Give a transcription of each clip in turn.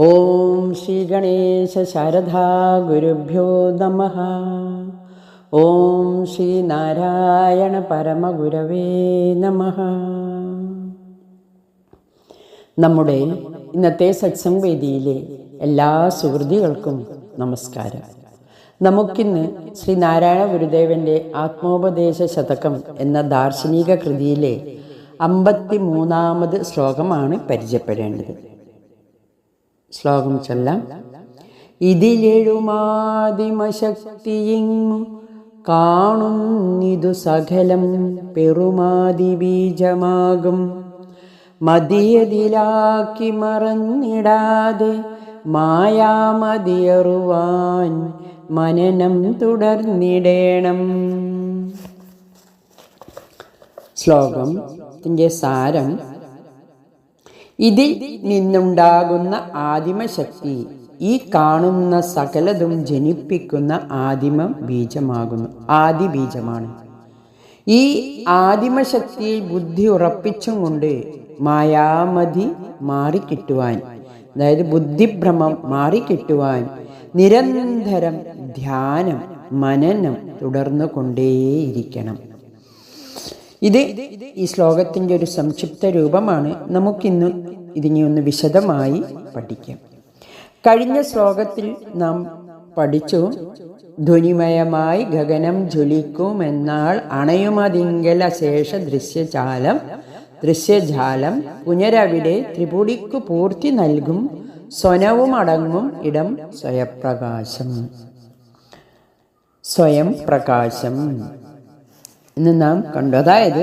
ഓം ശ്രീ ഗണേശ ശാരദാ ഗുരുഭ്യോ നമ. ഓം ശ്രീ നാരായണ പരമഗുരവേ നമ. നമ്മുടെ ഇന്നത്തെ സത്സംവേദിയിലെ എല്ലാ സുഹൃതികൾക്കും നമസ്കാരം. നമുക്കിന്ന് ശ്രീ നാരായണ ഗുരുദേവന്റെ ആത്മോപദേശ ശതകം എന്ന ദാർശനിക കൃതിയിലെ അമ്പത്തി മൂന്നാമത് ശ്ലോകമാണ് പരിചയപ്പെടേണ്ടത്. ശ്ലോകം ചൊല്ലാം. ഇതിലെഴുമാതിമശക്തിയിങ്ങും കാണുന്നിതു സകലം പെറുമാതി ബീജമാകും മതിയതിലാക്കി മറന്നിടാതെ മായാമതിയറുവാൻ മനനം തുടർന്നിടേണം. ശ്ലോകത്തിന്റെ സാരം ഇതിൽ നിന്നുണ്ടാകുന്ന ആദിമശക്തി ഈ കാണുന്ന സകലതും ജനിപ്പിക്കുന്ന ആദിമ ബീജമാകുന്നു. ആദി ബീജമാണ് ഈ ആദിമശക്തിയിൽ ബുദ്ധി ഉറപ്പിച്ചും കൊണ്ട് മായാമതി മാറിക്കിട്ടുവാൻ അതായത് ബുദ്ധിഭ്രമം മാറിക്കിട്ടുവാൻ നിരന്തരം ധ്യാനം മനനം തുടർന്നു കൊണ്ടേയിരിക്കണം. ഇത് ഈ ശ്ലോകത്തിന്റെ ഒരു സംക്ഷിപ്ത രൂപമാണ്. നമുക്കിന്ന് ഇതിനെ ഒന്ന് വിശദമായി പഠിക്കാം. കഴിഞ്ഞ ശ്ലോകത്തിൽ നാം പഠിച്ചു ധ്വനിമയമായി ഗഗനം ജ്വലിക്കും എന്നാൾ അണയുമതിങ്കല ശേഷ ദൃശ്യജാലം ദൃശ്യജാലം പുനരവിടെ ത്രിപുടിക്കു പൂർത്തി നൽകും സ്വനവും അടങ്ങും ഇടം സ്വയപ്രകാശം. സ്വയം പ്രകാശം എന്ന് നാം കണ്ടു അതായത്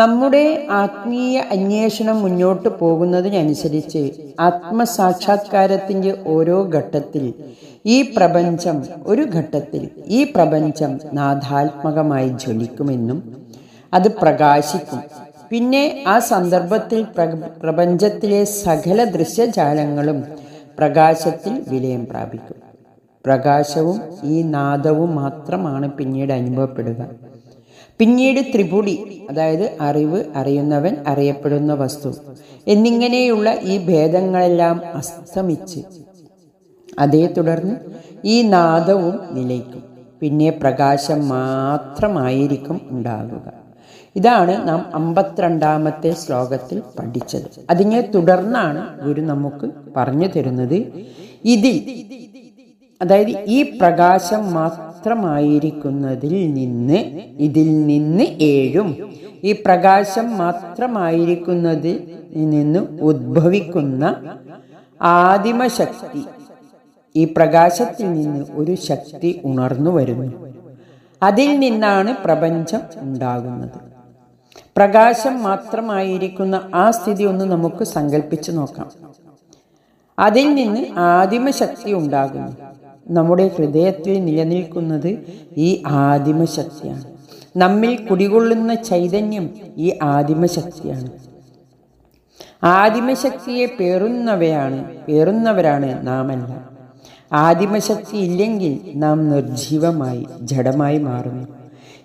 നമ്മുടെ ആത്മീയ അന്വേഷണം മുന്നോട്ട് പോകുന്നതിനനുസരിച്ച് ആത്മസാക്ഷാത്കാരത്തിന്റെ ഓരോ ഘട്ടത്തിൽ ഈ പ്രപഞ്ചം ഒരു ഘട്ടത്തിൽ ഈ പ്രപഞ്ചം നാഥാത്മകമായി ജ്വലിക്കുമെന്നും അത് പ്രകാശിക്കും. പിന്നെ ആ സന്ദർഭത്തിൽ പ്രപഞ്ചത്തിലെ സകല ദൃശ്യജാലങ്ങളും പ്രകാശത്തിൽ വിലയം പ്രാപിക്കും. പ്രകാശവും ഈ നാദവും മാത്രമാണ് പിന്നീട് അനുഭവപ്പെടുക. പിന്നീട് ത്രിപുടി അതായത് അറിവ് അറിയുന്നവൻ അറിയപ്പെടുന്ന വസ്തു എന്നിങ്ങനെയുള്ള ഈ ഭേദങ്ങളെല്ലാം അസ്തമിച്ച് അതേ തുടർന്ന് ഈ നാദവും നിലയ്ക്കും. പിന്നെ പ്രകാശം മാത്രമായിരിക്കും ഉണ്ടാകുക. ഇതാണ് നാം അമ്പത്തിരണ്ടാമത്തെ ശ്ലോകത്തിൽ പഠിച്ചത്. അതിനെ തുടർന്നാണ് ഗുരു നമുക്ക് പറഞ്ഞു തരുന്നത്. ഇതിൽ അതായത് ഈ പ്രകാശം മാത്രമായിരിക്കുന്നതിൽ നിന്ന് ഇതിൽ നിന്ന് ഏഴും. ഈ പ്രകാശം മാത്രമായിരിക്കുന്നതിൽ നിന്ന് ഉദ്ഭവിക്കുന്ന ആദിമശക്തി ഈ പ്രകാശത്തിൽ നിന്ന് ഒരു ശക്തി ഉണർന്നു വരുന്നു. അതിൽ നിന്നാണ് പ്രപഞ്ചം ഉണ്ടാകുന്നത്. പ്രകാശം മാത്രമായിരിക്കുന്ന ആ സ്ഥിതി ഒന്ന് നമുക്ക് സങ്കല്പിച്ചു നോക്കാം. അതിൽ നിന്ന് ആദിമശക്തി ഉണ്ടാകുന്നു. നമ്മുടെ ഹൃദയത്തിൽ നിലനിൽക്കുന്നത് ഈ ആദിമശക്തിയാണ്. നമ്മിൽ കുടികൊള്ളുന്ന ചൈതന്യം ഈ ആദിമശക്തിയാണ്. ആദിമശക്തിയെ പേറുന്നവയാണ് പേറുന്നവരാണ് നാമല്ല. ആദിമശക്തി ഇല്ലെങ്കിൽ നാം നിർജീവമായി ജഡമായി മാറുന്നു.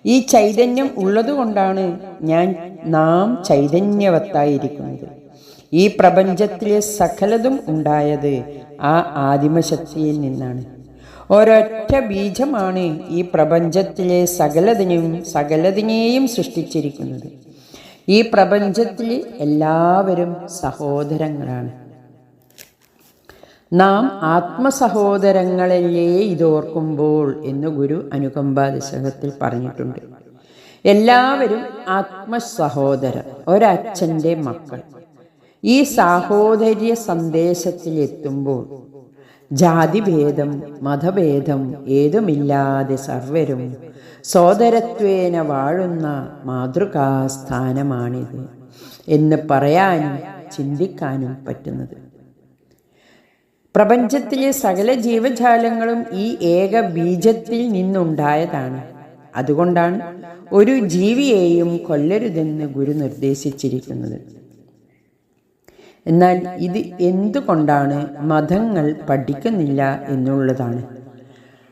ഈ ചൈതന്യം ഉള്ളതുകൊണ്ടാണ് ഞാൻ നാം ചൈതന്യവത്തായിരിക്കുന്നത്. ഈ പ്രപഞ്ചത്തിലെ സകലതും ഉണ്ടായത് ആ ആദിമശക്തിയിൽ നിന്നാണ്. ഒരൊറ്റ ബീജമാണ് ഈ പ്രപഞ്ചത്തിലെ സകലതിനെയും സകലതിനെയും സൃഷ്ടിച്ചിരിക്കുന്നത്. ഈ പ്രപഞ്ചത്തിൽ എല്ലാവരും സഹോദരങ്ങളാണ്. നാം ആത്മസഹോദരങ്ങളല്ലേ ഇതോർക്കുമ്പോൾ എന്ന് ഗുരു അനുകമ്പാദശകത്തിൽ പറഞ്ഞിട്ടുണ്ട്. എല്ലാവരും ആത്മസഹോദരർ ഒരച്ഛന്റെ മക്കൾ. ഈ സാഹോദര്യ സന്ദേശത്തിലെത്തുമ്പോൾ ജാതിഭേദം മതഭേദം ഏതുമില്ലാതെ സർവരും സോദരത്വേന വാഴുന്ന മാതൃകാസ്ഥാനമാണിത് എന്ന് പറയാനും ചിന്തിക്കാനും പറ്റുന്നത്. പ്രപഞ്ചത്തിലെ സകല ജീവജാലങ്ങളും ഈ ഏക ബീജത്തിൽ നിന്നുണ്ടായതാണ്. അതുകൊണ്ടാണ് ഒരു ജീവിയെയും കൊല്ലരുതെന്ന് ഗുരു നിർദ്ദേശിച്ചിരിക്കുന്നത്. എന്നാൽ ഇത് എന്തുകൊണ്ടാണ് മതങ്ങൾ പഠിക്കുന്നില്ല എന്നുള്ളതാണ്.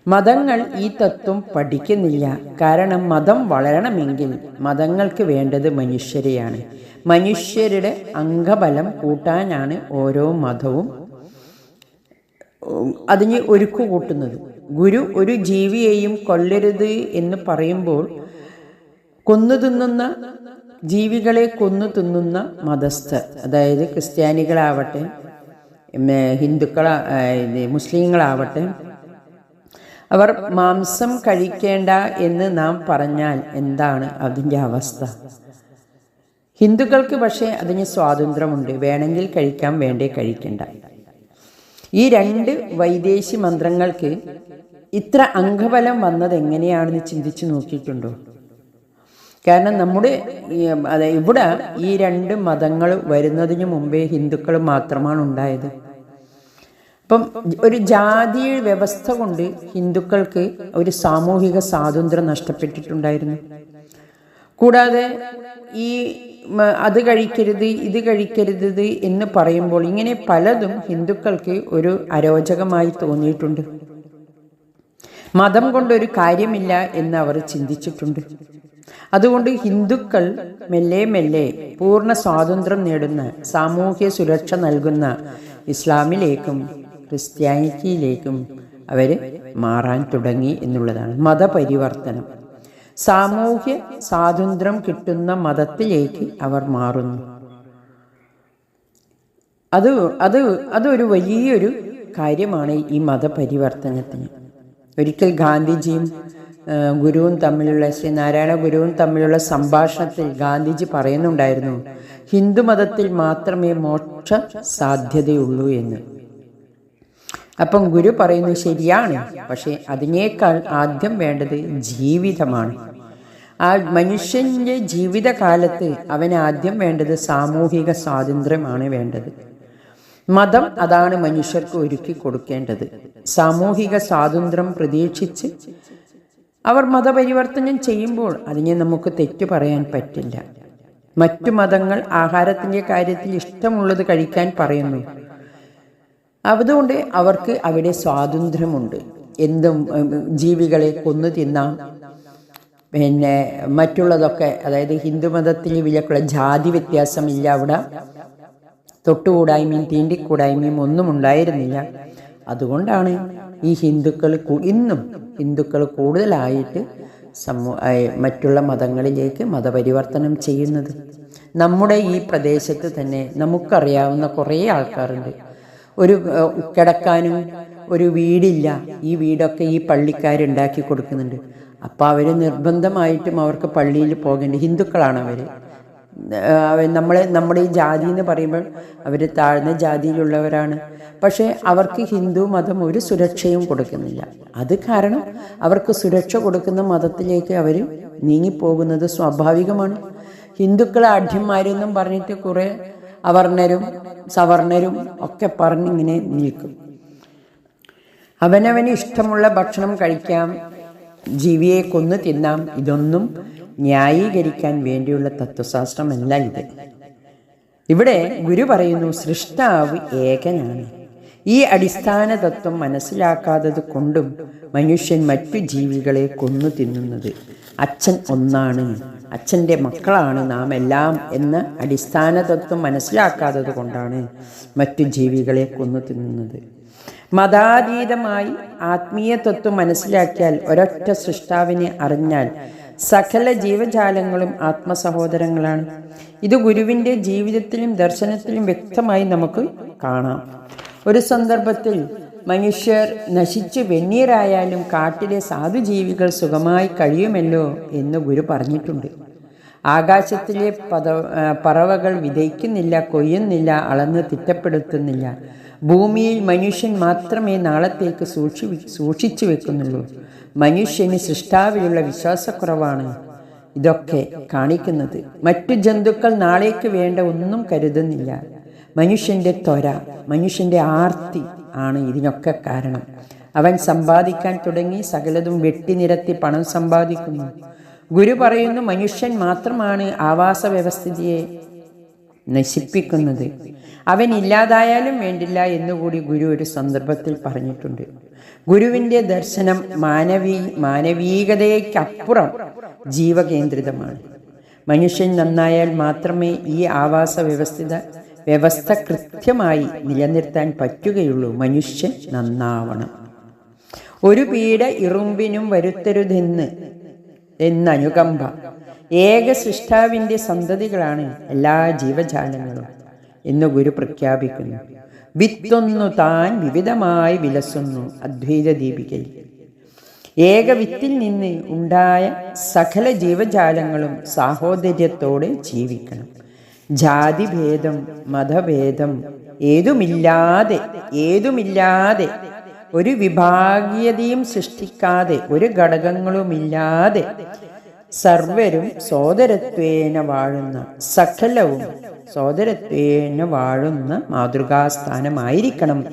മതങ്ങൾ ഈ തത്വം പഠിക്കുന്നില്ല. കാരണം മതം വളരണമെങ്കിൽ മതങ്ങൾക്ക് വേണ്ടത് മനുഷ്യരെയാണ്. മനുഷ്യരുടെ അംഗബലം കൂട്ടാനാണ് ഓരോ മതവും അതിന് ഒരുക്കു കൂട്ടുന്നത്. ഗുരു ഒരു ജീവിയെയും കൊല്ലരുത് എന്ന് പറയുമ്പോൾ കൊന്നു തിന്നുന്ന ജീവികളെ കൊന്നു തിന്നുന്ന മതസ്ഥർ അതായത് ക്രിസ്ത്യാനികളാവട്ടെ ഹിന്ദുക്കളാ മുസ്ലിങ്ങളാവട്ടെ അവർ മാംസം കഴിക്കേണ്ട എന്ന് നാം പറഞ്ഞാൽ എന്താണ് അതിന്റെ അവസ്ഥ? ഹിന്ദുക്കൾക്ക് പക്ഷേ അതിന് സ്വാതന്ത്ര്യമുണ്ട്. വേണമെങ്കിൽ കഴിക്കാം വേണ്ടേ കഴിക്കണ്ട. ഈ രണ്ട് വൈദേശി മന്ത്രങ്ങൾക്ക് ഇത്ര അംഗബലം വന്നത് എങ്ങനെയാണെന്ന് ചിന്തിച്ചു നോക്കിയിട്ടുണ്ടോ? കാരണം നമ്മുടെ അതെ ഇവിടെ ഈ രണ്ട് മതങ്ങൾ വരുന്നതിന് മുമ്പേ ഹിന്ദുക്കൾ മാത്രമാണ് ഉണ്ടായത്. അപ്പം ഒരു ജാതി വ്യവസ്ഥ കൊണ്ട് ഹിന്ദുക്കൾക്ക് ഒരു സാമൂഹിക സ്വാതന്ത്ര്യം നഷ്ടപ്പെട്ടിട്ടുണ്ടായിരുന്നു. കൂടാതെ ഈ അത് കഴിക്കരുത് ഇത് കഴിക്കരുത് എന്ന് പറയുമ്പോൾ ഇങ്ങനെ പലതും ഹിന്ദുക്കൾക്ക് ഒരു അരോചകമായി തോന്നിയിട്ടുണ്ട്. മതം കൊണ്ടൊരു കാര്യമില്ല എന്ന് അവർ ചിന്തിച്ചിട്ടുണ്ട്. അതുകൊണ്ട് ഹിന്ദുക്കൾ മെല്ലെ മെല്ലെ പൂർണ സ്വാതന്ത്ര്യം നേടുന്ന സാമൂഹ്യ സുരക്ഷ നൽകുന്ന ഇസ്ലാമിലേക്കും ക്രിസ്ത്യാനിറ്റിയിലേക്കും അവർ മാറാൻ തുടങ്ങി എന്നുള്ളതാണ് മതപരിവർത്തനം. സാമൂഹ്യ സ്വാതന്ത്ര്യം കിട്ടുന്ന മതത്തിലേക്ക് അവർ മാറുന്നു. അത് അത് അതൊരു വലിയൊരു കാര്യമാണ് ഈ മതപരിവർത്തനത്തിന്. ഒരിക്കൽ ഗാന്ധിജിയും ഗുരുവും തമ്മിലുള്ള ശ്രീ നാരായണ ഗുരുവും തമ്മിലുള്ള സംഭാഷണത്തിൽ ഗാന്ധിജി പറയുന്നുണ്ടായിരുന്നു ഹിന്ദുമതത്തിൽ മാത്രമേ മോക്ഷ സാധ്യതയുള്ളൂ എന്ന്. അപ്പം ഗുരു പറയുന്നു ശരിയാണ് പക്ഷേ അതിനേക്കാൾ ആദ്യം വേണ്ടത് ജീവിതമാണ്. ആ മനുഷ്യന്റെ ജീവിതകാലത്ത് അവന് ആദ്യം വേണ്ടത് സാമൂഹിക സ്വാതന്ത്ര്യമാണ് വേണ്ടത്. മതം അതാണ് മനുഷ്യർക്ക് ഒരുക്കി കൊടുക്കേണ്ടത്. സാമൂഹിക സ്വാതന്ത്ര്യം പ്രതീക്ഷിച്ച് അവർ മതപരിവർത്തനം ചെയ്യുമ്പോൾ അതിനെ നമുക്ക് തെറ്റു പറയാൻ പറ്റില്ല. മറ്റു മതങ്ങൾ ആഹാരത്തിന്റെ കാര്യത്തിൽ ഇഷ്ടമുള്ളത് കഴിക്കാൻ പറയുന്നു. അതുകൊണ്ട് അവർക്ക് അവിടെ സ്വാതന്ത്ര്യമുണ്ട്. എന്തും ജീവികളെ കൊന്നു തിന്നാം. പിന്നെ മറ്റുള്ളതൊക്കെ അതായത് ഹിന്ദുമതത്തിന് വിലക്കുള്ള ജാതി വ്യത്യാസമില്ല അവിടെ. തൊട്ടുകൂടായ്മയും തീണ്ടിക്കൂടായ്മയും ഒന്നും ഉണ്ടായിരുന്നില്ല. അതുകൊണ്ടാണ് ഈ ഹിന്ദുക്കൾ ഇന്നും ഹിന്ദുക്കൾ കൂടുതലായിട്ട് മറ്റുള്ള മതങ്ങളിലേക്ക് മതപരിവർത്തനം ചെയ്യുന്നത്. നമ്മുടെ ഈ പ്രദേശത്ത് തന്നെ നമുക്കറിയാവുന്ന കുറേ ആൾക്കാരുണ്ട്. ഒരു കിടക്കാനും ഒരു വീടില്ല. ഈ വീടൊക്കെ ഈ പള്ളിക്കാരുണ്ടാക്കി കൊടുക്കുന്നുണ്ട്. അപ്പോൾ അവർ നിർബന്ധമായിട്ടും അവർക്ക് പള്ളിയിൽ പോകേണ്ടത് ഹിന്ദുക്കളാണ് അവർ നമ്മളെ നമ്മുടെ ഈ ജാതി എന്ന് പറയുമ്പോൾ അവർ താഴ്ന്ന ജാതിയിലുള്ളവരാണ്. പക്ഷേ അവർക്ക് ഹിന്ദു മതം ഒരു സുരക്ഷയും കൊടുക്കുന്നില്ല. അത് കാരണം അവർക്ക് സുരക്ഷ കൊടുക്കുന്ന മതത്തിലേക്ക് അവർ നീങ്ങിപ്പോകുന്നത് സ്വാഭാവികമാണ്. ഹിന്ദുക്കളെ അഢ്യന്മാരെന്നും പറഞ്ഞിട്ട് കുറേ അവർണരും സവർണരും ഒക്കെ പറഞ്ഞിങ്ങനെ നിൽക്കും. അവനവന് ഇഷ്ടമുള്ള ഭക്ഷണം കഴിക്കാം ജീവിയെ കൊന്നു തിന്നാം ഇതൊന്നും ന്യായീകരിക്കാൻ വേണ്ടിയുള്ള തത്വശാസ്ത്രമല്ല ഇത്. ഇവിടെ ഗുരു പറയുന്നു സൃഷ്ടാവ് ഏകനാണ്. ഈ അടിസ്ഥാന തത്വം മനസ്സിലാക്കാത്തത് കൊണ്ടും മനുഷ്യൻ മറ്റു ജീവികളെ കൊന്നു തിന്നുന്നത്. അച്ഛൻ ഒന്നാണ്. അച്ഛന്റെ മക്കളാണ് നാം എല്ലാം എന്ന അടിസ്ഥാന തത്വം മനസ്സിലാക്കാത്തത് കൊണ്ടാണ് മറ്റു ജീവികളെ കൊന്നു തിന്നുന്നത്. മതാതീതമായി ആത്മീയ തത്വം മനസ്സിലാക്കിയാൽ ഒരൊറ്റ സൃഷ്ടാവിനെ അറിഞ്ഞാൽ സകല ജീവജാലങ്ങളും ആത്മസഹോദരങ്ങളാണ്. ഇത് ഗുരുവിന്റെ ജീവിതത്തിലും ദർശനത്തിലും വ്യക്തമായി നമുക്ക് കാണാം. ഒരു സന്ദർഭത്തിൽ മനുഷ്യർ നശിച്ച് വെണ്ണീരായാലും കാട്ടിലെ സാധുജീവികൾ സുഖമായി കഴിയുമല്ലോ എന്ന് ഗുരു പറഞ്ഞിട്ടുണ്ട്. ആകാശത്തിലെ പത പറവകൾ വിതയ്ക്കുന്നില്ല കൊയ്യുന്നില്ല അളന്ന് തിട്ടപ്പെടുത്തുന്നില്ല. ഭൂമിയിൽ മനുഷ്യൻ മാത്രമേ നാളത്തേക്ക് സൂക്ഷി സൂക്ഷിച്ചു വെക്കുന്നുള്ളൂ. മനുഷ്യന് സൃഷ്ടാവിലുള്ള വിശ്വാസക്കുറവാണ് ഇതൊക്കെ കാണിക്കുന്നത്. മറ്റു ജന്തുക്കൾ നാളേക്ക് വേണ്ട ഒന്നും കരുതുന്നില്ല. മനുഷ്യന്റെ ത്വര മനുഷ്യന്റെ ആർത്തി ആണ് ഇതിനൊക്കെ കാരണം. അവൻ സമ്പാദിക്കാൻ തുടങ്ങി സകലതും വെട്ടിനിരത്തി പണം സമ്പാദിക്കുന്നു. ഗുരു പറയുന്നു മനുഷ്യൻ മാത്രമാണ് ആവാസ വ്യവസ്ഥിതിയെ നശിപ്പിക്കുന്നത്. അവൻ ഇല്ലാതായാലും വേണ്ടില്ല എന്നുകൂടി ഗുരു ഒരു സന്ദർഭത്തിൽ പറഞ്ഞിട്ടുണ്ട്. ഗുരുവിന്റെ ദർശനം മാനവീ മാനവീകതയ്ക്കപ്പുറം ജീവകേന്ദ്രിതമാണ്. മനുഷ്യൻ നന്നായാൽ മാത്രമേ ഈ ആവാസ വ്യവസ്ഥിത വ്യവസ്ഥ കൃത്യമായി നിലനിർത്താൻ പറ്റുകയുള്ളൂ. മനുഷ്യൻ നന്നാവണം. ഒരു പീഡ ഇറുമ്പിനും വരുത്തരുതെന്ന് എന്നനുകമ്പ ഏക സൃഷ്ടാവിന്റെ സന്തതികളാണ് എല്ലാ ജീവജാലങ്ങളും എന്ന് ഗുരു പ്രഖ്യാപിക്കുന്നു. വിത്തൊന്നു താൻ വിവിധമായി വിലസുന്നു അദ്വൈത ദീപികയിൽ. ഏക വിത്തിൽ നിന്ന് ഉണ്ടായ സകല ജീവജാലങ്ങളും സാഹോദര്യത്തോടെ ജീവിക്കണം. ജാതിഭേദം മതഭേദം ഏതുമില്ലാതെ ഏതുമില്ലാതെ ഒരു വിഭാഗീയതയും സൃഷ്ടിക്കാതെ ഒരു ഘടകങ്ങളുമില്ലാതെ സർവരും സോദരത്വേന വാഴുന്ന സകലവും സോദരത്വേന വാഴുന്ന മാതൃകാസ്ഥാനമായിരിക്കണം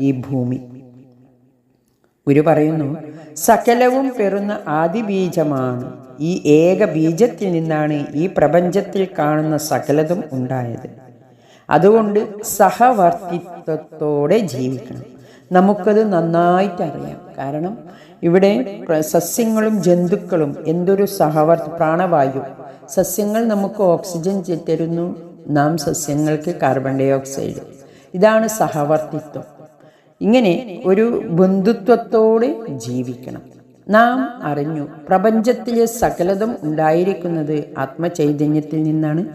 ഈ ഭൂമി. ഗുരു പറയുന്നു സകലവും പെറുന്ന ആദിബീജമാണ്. ഈ ഏക ബീജത്തിൽ നിന്നാണ് ഈ പ്രപഞ്ചത്തിൽ കാണുന്ന സകലതും ഉണ്ടായത്. അതുകൊണ്ട് സഹവർത്തിത്വത്തോടെ ജീവിക്കണം. നമുക്കത് നന്നായിട്ട് അറിയാം കാരണം ഇവിടെ സസ്യങ്ങളും ജന്തുക്കളും എന്തൊരു സഹവർ പ്രാണവായു. സസ്യങ്ങൾ നമുക്ക് ഓക്സിജൻ തരുന്നു. നാം സസ്യങ്ങൾക്ക് കാർബൺ ഡൈ ഓക്സൈഡ് ഇതാണ് സഹവർത്തിത്വം. ഇങ്ങനെ ഒരു ബന്ധുത്വത്തോടെ ജീവിക്കണം. നാം അറിഞ്ഞു പ്രപഞ്ചത്തിലെ സകലതും ഉണ്ടായിരിക്കുന്നത് ആത്മചൈതന്യത്തിൽ നിന്നാണ്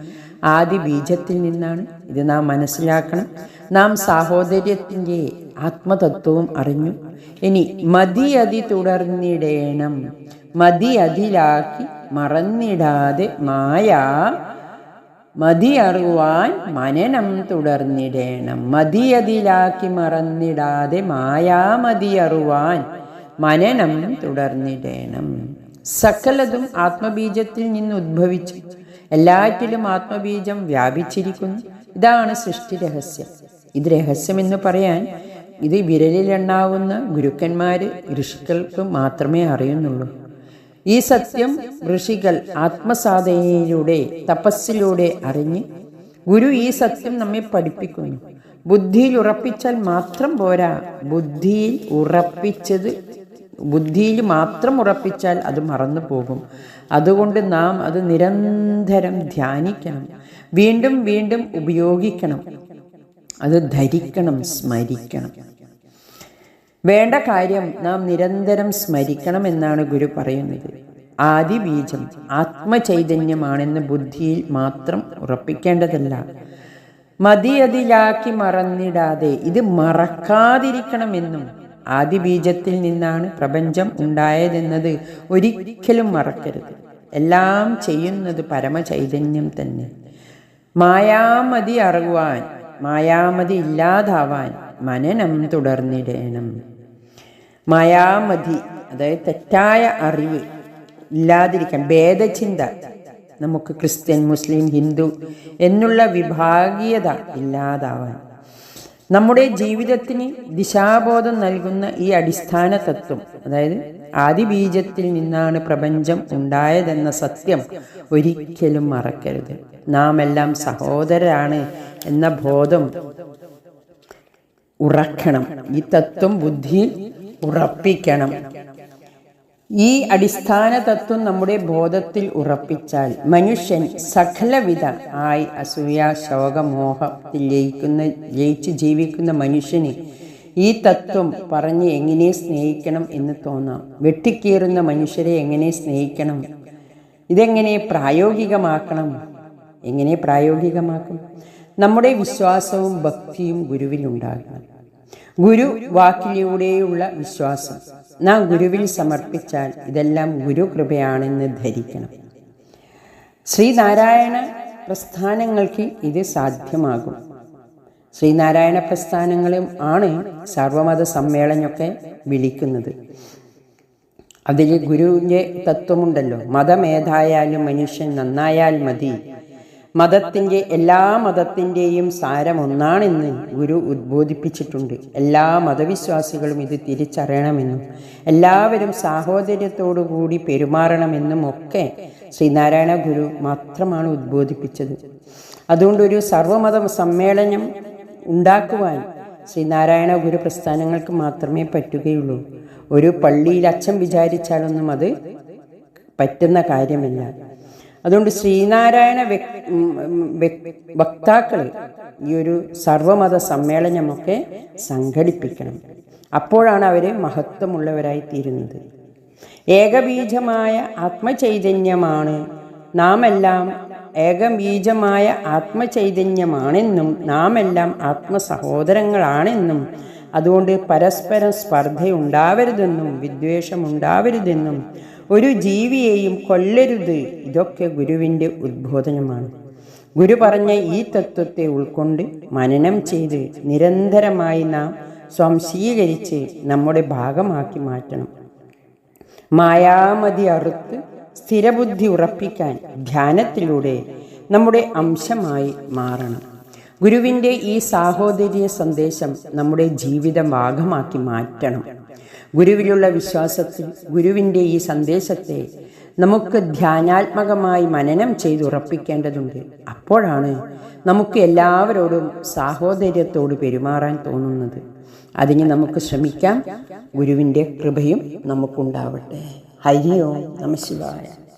ആദി ബീജത്തിൽ നിന്നാണ്. ഇത് നാം മനസ്സിലാക്കണം. നാം സാഹോദര്യത്തിന്റെ ആത്മതത്വവും അറിഞ്ഞു. ഇനി മതി അതി തുടർന്നിടേണം. മതി അതിലാക്കി മറന്നിടാതെ മായ മതി അറിവാൻ മനനം തുടർന്നിടേണം. മതിയതിലാക്കി മറന്നിടാതെ മായാമതി അറിവാൻ മനനം തുടർന്നിടേണം. സകലതും ആത്മബീജത്തിൽ നിന്ന് ഉദ്ഭവിച്ചു. എല്ലാറ്റിലും ആത്മബീജം വ്യാപിച്ചിരിക്കുന്നു. ഇതാണ് സൃഷ്ടി രഹസ്യം. ഇത് രഹസ്യമെന്ന് പറയാൻ ഇത് വിരലിലെണ്ണാവുന്ന ഗുരുക്കന്മാര് ഋഷികൾക്ക് മാത്രമേ അറിയുന്നുള്ളൂ. ഈ സത്യം ഋഷികൾ ആത്മസാധനയിലൂടെ തപസ്സിലൂടെ അറിഞ്ഞ് ഗുരു ഈ സത്യം നമ്മെ പഠിപ്പിക്കുന്നു. ബുദ്ധിയിൽ ഉറപ്പിച്ചാൽ മാത്രം പോരാ. ബുദ്ധിയിൽ ഉറപ്പിച്ചത് ബുദ്ധിയിൽ മാത്രം ഉറപ്പിച്ചാൽ അത് മറന്നു പോകും. അതുകൊണ്ട് നാം അത് നിരന്തരം ധ്യാനിക്കണം. വീണ്ടും വീണ്ടും ഉപയോഗിക്കണം. അത് ധരിക്കണം സ്മരിക്കണം. വേണ്ട കാര്യം നാം നിരന്തരം സ്മരിക്കണം എന്നാണ് ഗുരു പറയുന്നത്. ആദിബീജം ആത്മചൈതന്യമാണെന്ന് ബുദ്ധിയിൽ മാത്രം ഉറപ്പിക്കേണ്ടതല്ല. മതിയതിലാക്കി മറന്നിടാതെ ഇത് മറക്കാതിരിക്കണമെന്നും ആദിബീജത്തിൽ നിന്നാണ് പ്രപഞ്ചം ഉണ്ടായതെന്നത് ഒരിക്കലും മറക്കരുത്. എല്ലാം ചെയ്യുന്നത് പരമചൈതന്യം തന്നെ. മായാമതി അറിവാൻ മായാമതി ഇല്ലാതാവാൻ മനനം തുടർന്നിടേണം. മായാമതി അതായത് തെറ്റായ അറിവ് ഇല്ലാതിരിക്കാൻ ഭേദചിന്ത നമുക്ക് ക്രിസ്ത്യൻ മുസ്ലിം ഹിന്ദു എന്നുള്ള വിഭാഗീയത ഇല്ലാതാവാൻ നമ്മുടെ ജീവിതത്തിന് ദിശാബോധം നൽകുന്ന ഈ അടിസ്ഥാന തത്വം അതായത് ആദിബീജത്തിൽ നിന്നാണ് പ്രപഞ്ചം ഉണ്ടായതെന്ന സത്യം ഒരിക്കലും മറക്കരുത്. നാം എല്ലാം സഹോദരരാണ് എന്ന ബോധം ഉറക്കണം. ഈ തത്വം ബുദ്ധിയിൽ ഉറപ്പിക്കണം. ഈ അടിസ്ഥാന തത്വം നമ്മുടെ ബോധത്തിൽ ഉറപ്പിച്ചാൽ മനുഷ്യൻ സകലവിധ ആയി അസൂയ ശോകമോഹത്തിൽ ലയിക്കുന്ന ലയിച്ച് ജീവിക്കുന്ന മനുഷ്യന് ഈ തത്വം പറഞ്ഞ് എങ്ങനെ സ്നേഹിക്കണം എന്ന് തോന്നാം. വെട്ടിക്കീറുന്ന മനുഷ്യരെ എങ്ങനെ സ്നേഹിക്കണം? ഇതെങ്ങനെ പ്രായോഗികമാക്കണം? എങ്ങനെ പ്രായോഗികമാക്കും? നമ്മുടെ വിശ്വാസവും ഭക്തിയും ഗുരുവിലുണ്ടാകണം. ഗുരു വാക്കിലൂടെയുള്ള വിശ്വാസം. നാം ഗുരുവിൽ സമർപ്പിച്ചാൽ ഇതെല്ലാം ഗുരു കൃപയാണെന്ന് ധരിക്കണം. ശ്രീനാരായണ പ്രസ്ഥാനങ്ങൾക്ക് ഇത് സാധ്യമാകും. ശ്രീനാരായണ പ്രസ്ഥാനങ്ങളും ആണ് സർവമത സമ്മേളനമൊക്കെ വിളിക്കുന്നത്. അതിൽ ഗുരുവിന്റെ തത്വമുണ്ടല്ലോ. മതമേതായാലും മനുഷ്യൻ നന്നായാൽ മതി. മതത്തിന്റെ എല്ലാ മതത്തിന്റെയും സാരം ഒന്നാണെന്ന് ഗുരു ഉദ്ബോധിപ്പിച്ചിട്ടുണ്ട്. എല്ലാ മതവിശ്വാസികളും ഇത് തിരിച്ചറിയണമെന്നും എല്ലാവരും സാഹോദര്യത്തോടുകൂടി പെരുമാറണമെന്നും ഒക്കെ ശ്രീനാരായണ ഗുരു മാത്രമാണ് ഉദ്ബോധിപ്പിച്ചത്. അതുകൊണ്ട് ഒരു സർവമത സമ്മേളനം ഉണ്ടാക്കുവാൻ ശ്രീനാരായണ ഗുരു പ്രസ്ഥാനങ്ങൾക്ക് മാത്രമേ പറ്റുകയുള്ളൂ. ഒരു പള്ളിയിൽ അച്ഛൻ വിചാരിച്ചാലൊന്നും അത് പറ്റുന്ന കാര്യമല്ല. അതുകൊണ്ട് ശ്രീനാരായണ വക്താക്കൾ ഈ ഒരു സർവമത സമ്മേളനമൊക്കെ സംഘടിപ്പിക്കണം. അപ്പോഴാണ് അവർ മഹത്വമുള്ളവരായി തീരുന്നത് ഏകബീജമായ ആത്മചൈതന്യമാണ്. നാം എല്ലാം ഏകബീജമായ ആത്മചൈതന്യമാണെന്നും നാം എല്ലാം ആത്മസഹോദരങ്ങളാണെന്നും അതുകൊണ്ട് പരസ്പരം സ്പർദ്ധയുണ്ടാവരുതെന്നും വിദ്വേഷമുണ്ടാവരുതെന്നും ഒരു ജീവിയെയും കൊല്ലരുത്. ഇതൊക്കെ ഗുരുവിന്റെ ഉദ്ബോധനമാണ്. ഗുരു പറഞ്ഞ ഈ തത്വത്തെ ഉൾക്കൊണ്ട് മനനം ചെയ്ത് നിരന്തരമായി നാം സ്വംശീകരിച്ച് നമ്മുടെ ഭാഗമാക്കി മാറ്റണം. മായാമതി അറുത്ത് സ്ഥിരബുദ്ധി ഉറപ്പിക്കാൻ ധ്യാനത്തിലൂടെ നമ്മുടെ അംശമായി മാറണം. ഗുരുവിന്റെ ഈ സാഹോദര്യ സന്ദേശം നമ്മുടെ ജീവിത ഭാഗമാക്കി മാറ്റണം. ഗുരുവിലുള്ള വിശ്വാസത്തിൽ ഗുരുവിന്റെ ഈ സന്ദേശത്തെ നമുക്ക് ധ്യാനാത്മകമായി മനനം ചെയ്ത് ഉറപ്പിക്കേണ്ടതുണ്ട് അപ്പോഴാണ് നമുക്ക് എല്ലാവരോടും സാഹോദര്യത്തോട് പെരുമാറാൻ തോന്നുന്നത്. അതിന് നമുക്ക് ശ്രമിക്കാം. ഗുരുവിന്റെ കൃപയും നമുക്കുണ്ടാവട്ടെ. ഹരി ഓം നമ ശിവായ.